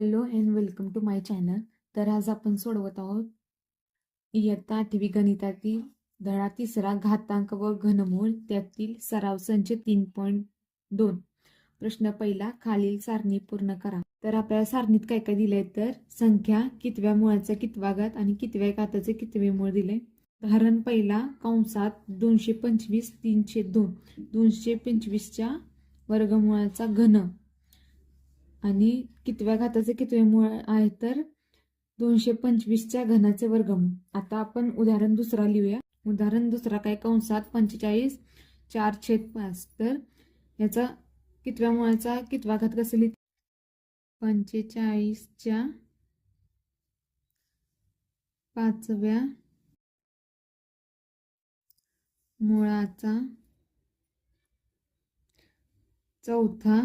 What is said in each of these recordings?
Hello and welcome to my channel. तर आज आपण सोडवत आहोत इयत्ता आठवी गणितातील धडा तिसरा घातांक व घनमूळ त्यातील सराव संच तीन पॉईंट दोन. प्रश्न पहिला खालील सारणी पूर्ण करा. तर आपल्याला सारणीत काय काय दिलंय? तर संख्या कितव्या मुळाचा कितवा घात आणि कितव्या घाताचे कितवे मूळ दिले उदाहरण पहिला कंसात दोनशे पंचवीस तीनशे दोन. दोनशे पंचवीसच्या वर्गमुळाचा घन. आणि कितव्या घाताचे कितवे मूळ आहे तर दोनशे पंचवीसच्या घनाचे वर्गमूळ. आता आपण उदाहरण दुसरा लिहूया. उदाहरण दुसरा काय कंसात पंचेचाळीस चार छेद पाच. तर याचा कितव्या मुळाचा कितवा घात कसं लिहित पंचेचाळीसच्या पाचव्या मुळाचा चौथा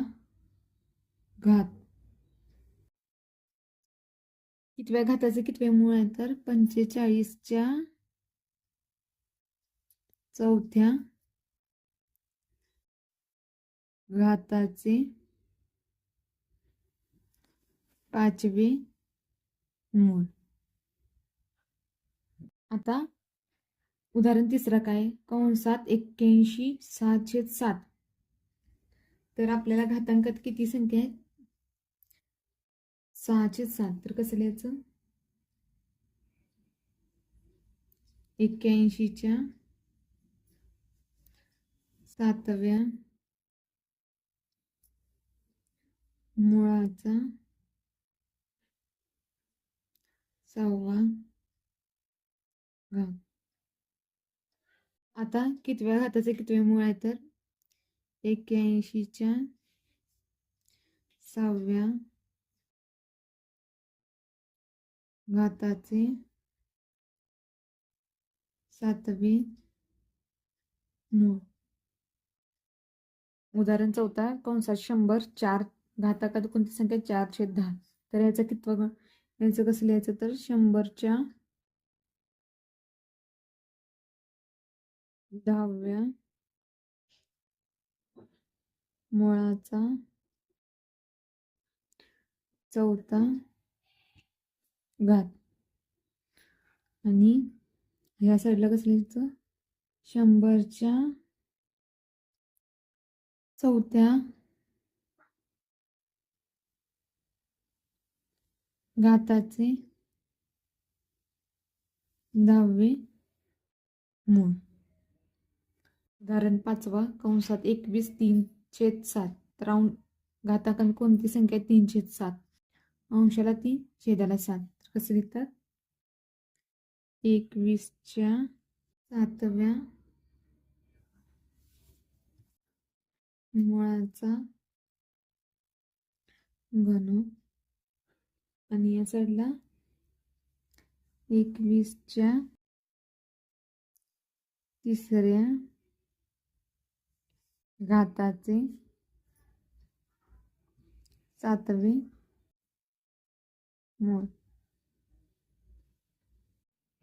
घात. कितव्या घाताचे कितवे मूळ आहे तर? पंचेचाळीसच्या चौथ्या घाताचे पाचवे मूळ. आता उदाहरण तिसरं काय? कंसात एक्क्याऐंशी सहाशे सात. तर आपल्याला घातांकात किती संख्या आहे सहाचे सात तर कसं लिहायचं? एक्क्याऐंशीच्या सातव्या मुळाचा सहावा घात. आता कितव्या घाताचे कितवे मूळ आहे तर? एक्क्याऐंशीच्या सहाव्या घाताचे सातवे मूळ. उदाहरण चौथा कंसात शंभर चार घाताकात कोणती संख्या? चारशे दहा. तर याचं कितवं ग- याचं कसं लिहायचं तर? शंभरच्या दहाव्या मुळाचा चौथा घात आणि ह्या साईडला कसं लिहायचं? शंभरच्या चौथ्या घाताचे दहावे मूळ. उदाहरण पाचवा कंसात एकवीस तीन छेद सात. तर अंश घातांकात कोणती संख्या तीन छेद सात. अंशाला तीन छेदाला सात. कसं लिहितात? एकवीसच्या सातव्या मुळाचा घन. आणि या साईडला एकवीसच्या तिसऱ्या घाताचे सातवे मूळ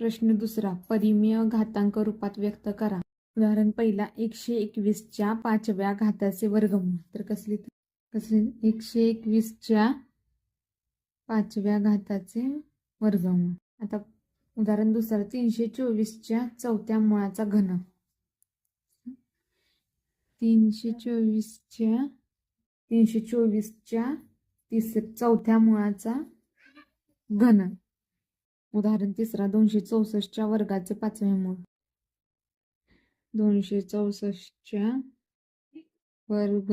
प्रश्न दुसरा परिमेय घातांक रूपात व्यक्त करा. उदाहरण पहिला एकशे एकवीसच्या पाचव्या घाताचे वर्गमूळ. तर कसले कसले? एकशे एकवीसच्या पाचव्या घाताचे वर्गमूळ. आता उदाहरण दुसरं तीनशे चोवीसच्या चौथ्या मुळाचा घन. तीनशे चोवीसच्या तीनशे चोवीसच्या तिस चौथ्या मुळाचा घन. उदाहरण तिसरा दोनशे चौसष्टच्या वर्गाचे पाचवे मूळ. दोनशे चौसष्टच्या वर्ग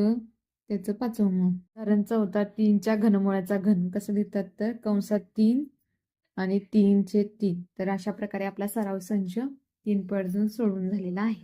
त्याचं पाचवं मूळ. उदाहरण चौथा तीनच्या घनमुळाचा घन कसं लिहितात तर? कंसात तीन आणि तीनचे तीन. तर अशा प्रकारे आपला सराव संच तीन पडून सोडून झालेला आहे.